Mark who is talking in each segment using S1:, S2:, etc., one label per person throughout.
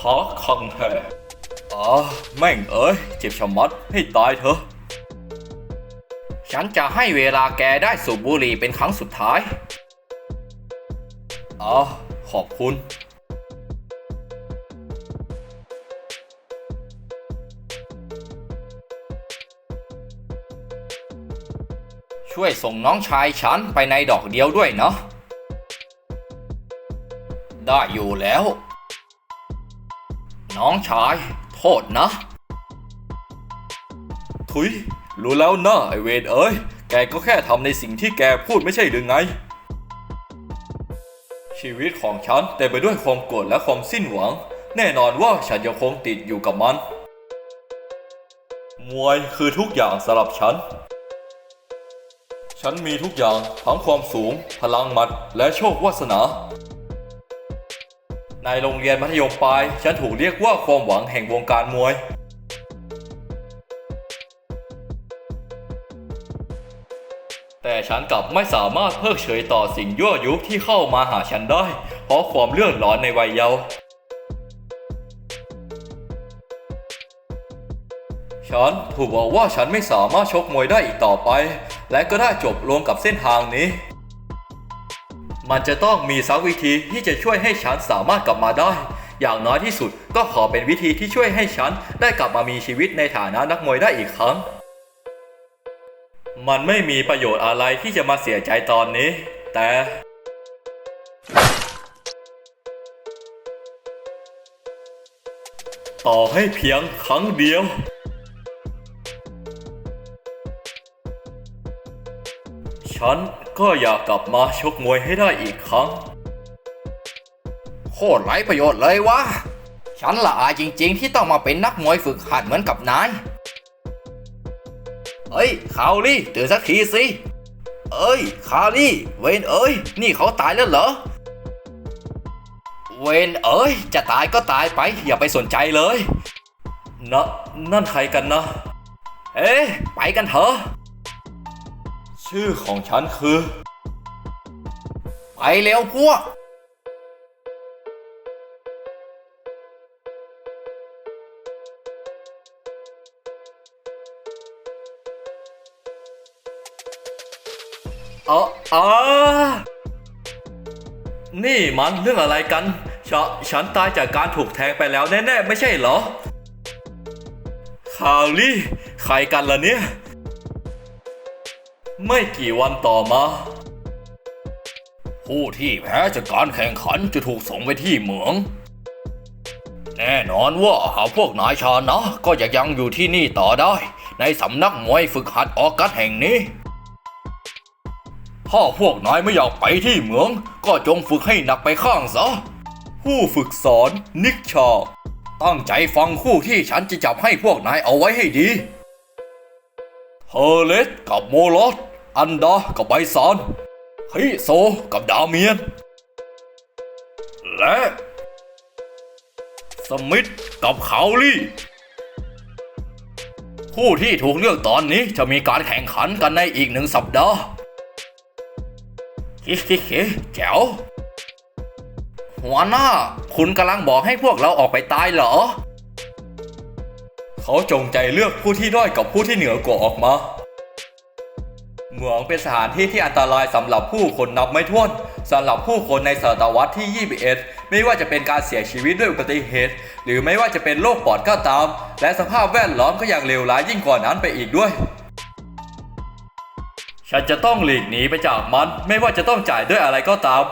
S1: พังแท้อ๋อแม่งเอ้ยเจ็บชะมัดให้ตายเถอะ
S2: ฉันจะให้เวลาแกได้สูบบุหรี่เป็นครั้งสุดท้าย
S1: อ๋อ ขอบคุณ
S2: ช่วยส่งน้องชายฉันไปในดอกเดียวด้วยเนาะได้อยู่แล้ว น้องชาย โทษนะ
S1: ทุย รู้แล้วนะไอเวนเอ้ย แกก็แค่ทำในสิ่งที่แกพูดไม่ใช่หรือไง ชีวิตของฉันเต็มไปด้วยความโกรธและความสิ้นหวัง แน่นอนว่าฉันยังคงติดอยู่กับมัน มวยคือทุกอย่างสำหรับฉัน ฉันมีทุกอย่างทั้งความสูง พลังหมัดและโชควาสนา ในโรงเรียนมัธยมปลายฉันถูกเรียกว่าความหวังแห่งวงการมวย แต่ฉันกลับไม่สามารถเพิกเฉยต่อสิ่งยั่วยุที่เข้ามาหาฉันได้ เพราะความเลื่อนร้อนในวัยเยาว์ฉันถูกบอกว่าฉันไม่สามารถชกมวยได้อีกต่อไป และก็ได้จบลงกับเส้นทางนี้ มันจะต้องมีสักวิธีที่จะช่วยให้ฉันสามารถกลับมาได้ อย่างน้อยที่สุดก็ขอเป็นวิธีที่ช่วยให้ฉันได้กลับมามีชีวิตในฐานะนักมวยได้อีกครั้ง มันไม่มีประโยชน์อะไรที่จะมาเสียใจตอนนี้ แต่ต่อให้เพียงครั้งเดียว ฉันก็อยากกลับมาชกมวยให้ได้อีกครั้ง
S2: โคตรไร้ประโยชน์เลยวะ ฉันละอายจริง ๆ ที่ต้องมาเป็นนักมวยฝึกหัดเหมือนกับนาย เอ้ยคาลี่ตื่นสักทีสิ เอ้ยคาลี่ เวนเอ้ย นี่เขาตายแล้วเหรอ เวนเอ้ย จะตายก็ตายไป อย่าไปสนใจเลย
S1: นะนั่นใครกันนะ
S2: เอ๊ะไปกันเถอะ
S1: ชื่อของฉันคือ
S2: ไปเร็วพวก เอ
S1: ออานี่มันเรื่องอะไรกันฉฉันตายจากการถูกแทงไปแล้วแน่ ๆ ไม่ใช่เหรอ คาลี่ ใครกันล่ะเนี่ย ไม่กี่วันต่อมา
S2: ผู้ที่แพ้จากการแข่งขันจะถูกส่งไปที่เหมือง แน่นอนว่าหากพวกนายชานะ ก็จะยังอยู่ที่นี่ต่อได้ ในสำนักมวยฝึกหัดออกัสแห่งนี้ ถ้าพวกนายไม่อยากไปที่เหมือง ก็จงฝึกให้หนักไปข้างซะ
S1: ผู้ฝึกสอนนิกชา
S2: ตั้งใจฟังคู่ที่ฉันจะจับให้พวกนายเอาไว้ให้ดี
S1: เฮเลสกับโมลอส อันดากับไบซานฮิโซกับดาเมียน และสมิธกับคาลี่
S2: ผู้ที่ถูกเลือกตอนนี้จะมีการแข่งขันกันในอีกหนึ่งสัปดาห์ฮิฮิฮิแจ๋วหัวหน้า คุณกำลังบอกให้พวกเราออกไปตายเหรอ
S1: เขาจงใจเลือกผู้ที่ด้อยกับผู้ที่เหนือกว่าออกมา เหมืองเป็นสถานที่ที่อันตรายสำหรับผู้คนนับไม่ถ้วนสำหรับผู้คนในศตวรรษที่ 21 ไม่ว่าจะเป็นการเสียชีวิตด้วยอุบัติเหตุ หรือไม่ว่าจะเป็นโรคปอดก็ตาม และสภาพแวดล้อมก็ยังเลวร้ายยิ่งกว่านั้นไปอีกด้วย ฉันจะต้องหลีกหนีไปจากมัน ไม่ว่าจะต้องจ่ายด้วยอะไรก็ตาม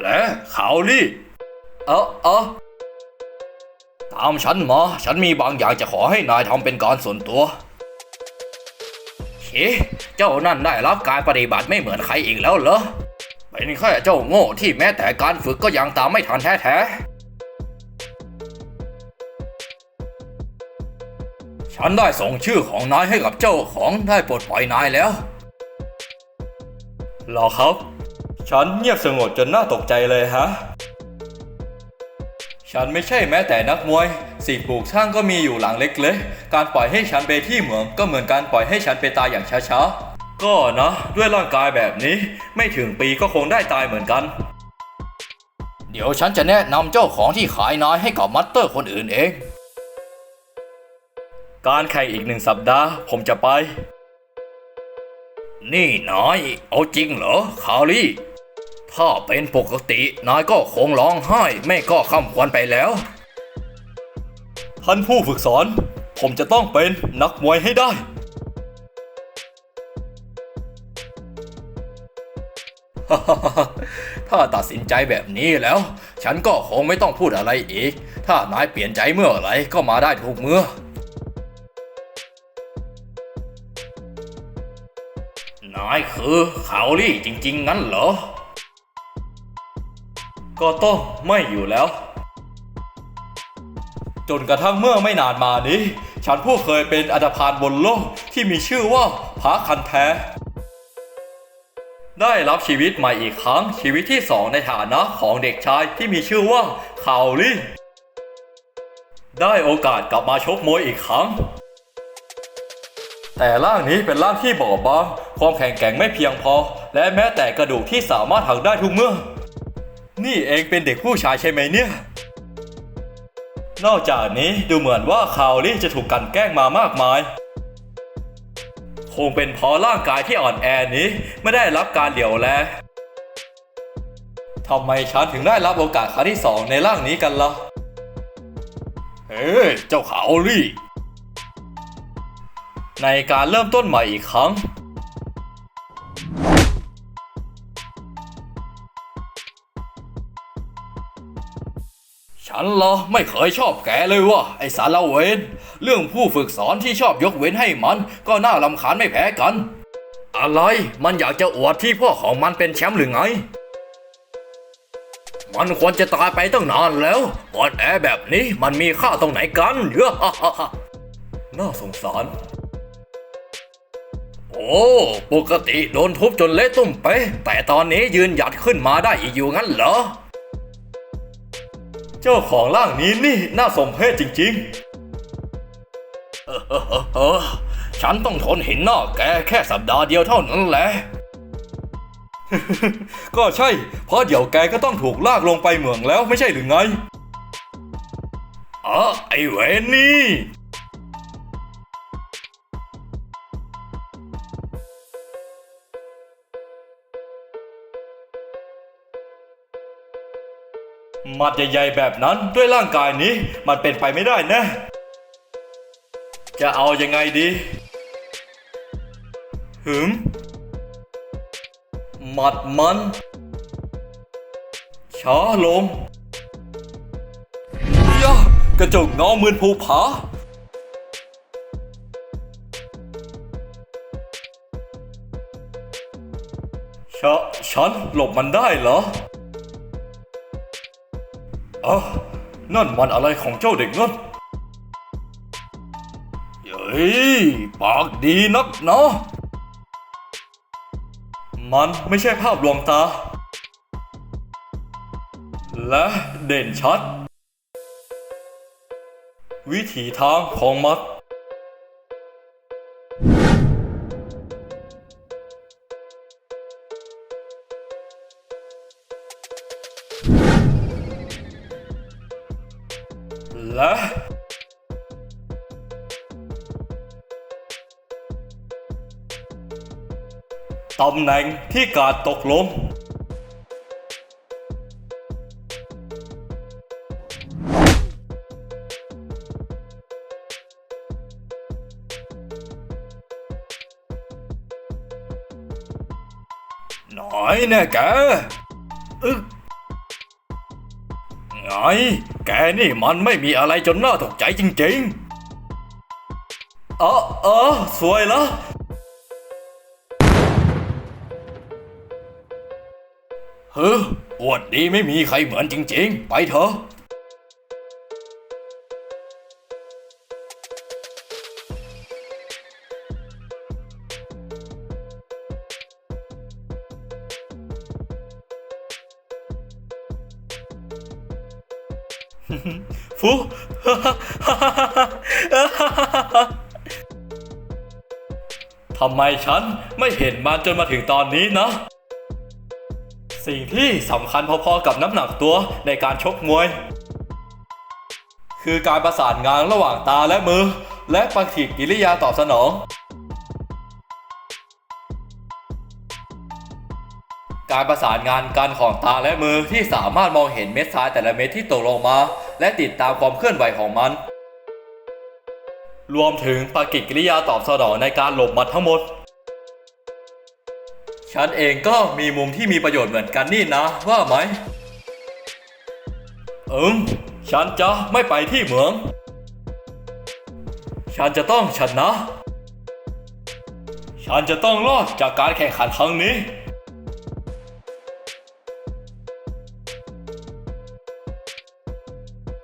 S1: และขาวลี่เออเออ
S2: ตามฉันมา ฉันมีบางอย่างจะขอให้นายทำเป็นการส่วนตัว เจ้านั่นได้รับการปฏิบัติไม่เหมือนใครอีกแล้วเหรอ เป็นแค่เจ้าโง่ที่แม้แต่การฝึกก็ยังตามไม่ทันแท้ๆ ฉันได้ส่งชื่อของนายให้กับเจ้าของได้ปลดปล่อยนายแล้ว
S1: หรอครับ ฉันเงียบสงบจนน่าตกใจเลยฮะ ฉันไม่ใช่แม้แต่นักมวย สิ่งปลูกสร้างก็มีอยู่หลังเล็กๆการปล่อยให้ฉันไปที่เหมืองก็เหมือนการปล่อยให้ฉันไปตายอย่างช้าๆ ก็นะ ด้วยร่างกายแบบนี้ ไม่ถึงปีก็คงได้ตายเหมือนกัน
S2: เดี๋ยวฉันจะแนะนำเจ้าของที่ขายนายให้กับมัตเตอร์คนอื่นเอง
S1: การแข่งอีกหนึ่งสัปดาห์ ผมจะไป
S2: นี่นายเอาจริงเหรอคารี่ ถ้าเป็นปกตินายก็คงร้องไห้ไม่ก็คำควรไปแล้ว
S1: ท่านผู้ฝึกสอน ผมจะต้องเป็นนักมวยให้ได้
S2: ถ้าตัดสินใจแบบนี้แล้ว ฉันก็คงไม่ต้องพูดอะไรอีก ถ้านายเปลี่ยนใจเมื่อไหรก็มาได้ทุกเมื่อนายคือคารี่จริง ๆ งั้นเหรอ
S1: ก็ต้องไม่อยู่แล้ว จนกระทั่งเมื่อไม่นานมานี้ ฉันผู้เคยเป็นอัตภานบนโลกที่มีชื่อว่าพระคันแท้ ได้รับชีวิตใหม่อีกครั้งชีวิตที่สองในฐานะของเด็กชายที่มีชื่อว่าคาวลี่ได้โอกาสกลับมาชกมวยอีกครั้ง แต่ร่างนี้เป็นร่างที่บอบบางความแข็งแกร่งไม่เพียงพอ และแม้แต่กระดูกที่สามารถหักได้ทุกเมื่อ นี่เองเป็นเด็กผู้ชายใช่ไหมเนี่ย นอกจากนี้ดูเหมือนว่าคาวลี่จะถูกกันแกล้งมามากมาย คงเป็นเพราะร่างกายที่อ่อนแอนี้ไม่ได้รับการเหลียวแลทำไมฉันถึงได้รับโอกาสครั้งที่สองในร่างนี้กันล่ะ
S2: เฮ้เจ้าคารี่
S1: ในการเริ่มต้นใหม่อีกครั้ง
S2: นเหรอไม่เคยชอบแกเลยวะไอสารเวนเรื่องผู้ฝึกสอนที่ชอบยกเว้นให้มัน ก็น่าลำคาญไม่แพ้กัน อะไรมันอยากจะอวดที่พ่อของมันเป็นแชมป์หรือไง มันควรจะตายไปตั้งนานแล้วอ่อนแอแบบนี้มันมีค่าตรงไหนกันเยอะ
S1: น่าสงสาร
S2: โอ้ปกติโดนทุบจนเละตุ้มเป๊ะแต่ตอนนี้ยืนหยัดขึ้นมาได้อีกอยู่งั้นเหรอ
S1: เจ้าของร่างนี้นี่น่าสมเพชจริง
S2: เออฉันต้องทนเห็นหน้าแกแค่สัปดาห์เดียวเท่านั้นแหละ
S1: ๆก็ใช่ เพราะเดี๋ยวแกก็ต้องถูกลากลงไปเหมืองแล้วไม่ใช่หรือไง
S2: อ๋อไอเวนนี่
S1: หมัดใหญ่ๆแบบนั้นด้วยร่างกายนี้มันเป็นไปไม่ได้แนะ จะเอายังไงดีหืมหมัดมันช้าลงยะกระจกเงามืนภูผาชะฉันหลบมันได้เหรอ อะนั่นมันอะไรของเจ้าเด็กนั่นเฮ้ย ปากดีนักเนาะ มันไม่ใช่ภาพลวงตา และเด่นชัด วิถีทางของมั นและตำแหน่งที่กาดตกลง
S2: น่อยน่แกอึกไง แกนี่มันไม่มีอะไรจนน่าตกใจจริง
S1: เออเออสวยละ
S2: เฮ้ออวดดีไม่มีใครเหมือนจริงๆ ไปเถอะ
S1: ฟุทำไมฉันไม่เห็นมันจนมาถึงตอนนี้นะ สิ่งที่สำคัญพอๆกับน้ำหนักตัวในการชกมวย คือการประสานงานระหว่างตาและมือ และปฏิกิริยาตอบสนอง การประสานงานกันของตาและมือที่สามารถมองเห็นเม็ดทรายแต่ละเม็ดที่ตกลงมา และติดตามความเคลื่อนไหวของมัน รวมถึงปฏิกิริยาตอบสนองในการหลบมัดทั้งหมด ฉันเองก็มีมุมที่มีประโยชน์เหมือนกันนี่นะ ว่าไหมอืมฉันจะไม่ไปที่เหมือง ฉันจะต้องชนะ ฉันจะต้องรอดจากการแข่งขันครั้งนี้